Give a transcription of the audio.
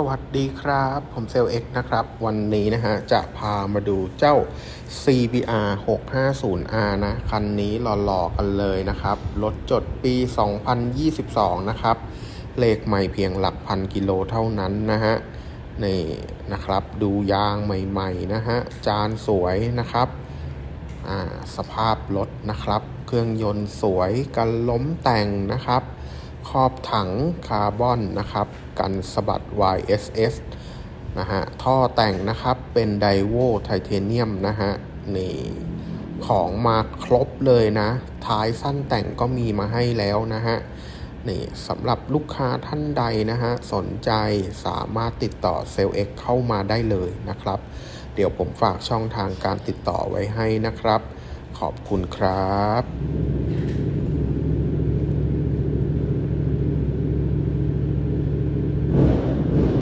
สวัสดีครับ ผมเซลเอ็กนะครับ วันนี้นะฮะ จะพามาดูเจ้า CBR 650R นะ คันนี้หล่อๆกันเลยนะครับ รถจดปี 2022 นะครับเลขใหม่เพียงหลักพันกิโลเท่านั้นนะฮะ นี่นะครับ ดูยางใหม่ๆนะฮะ จานสวยนะครับอ่าสภาพรถนะครับ เครื่องยนต์สวยกันล้มแต่งนะครับ ขอบถังคาร์บอนนะครับกันสะบัด YSS นะฮะท่อแต่งนะครับเป็นไดโวไทเทเนียมนะฮะนี่ของมาครบเลยนะ ท้ายสั้นแต่งก็มีมาให้แล้วนะฮะนี่สำหรับลูกค้าท่านใดนะฮะสนใจสามารถติดต่อเซลเอ็กเข้ามาได้เลยนะครับ เดี๋ยวผมฝากช่องทางการติดต่อไว้ให้นะครับ ขอบคุณครับ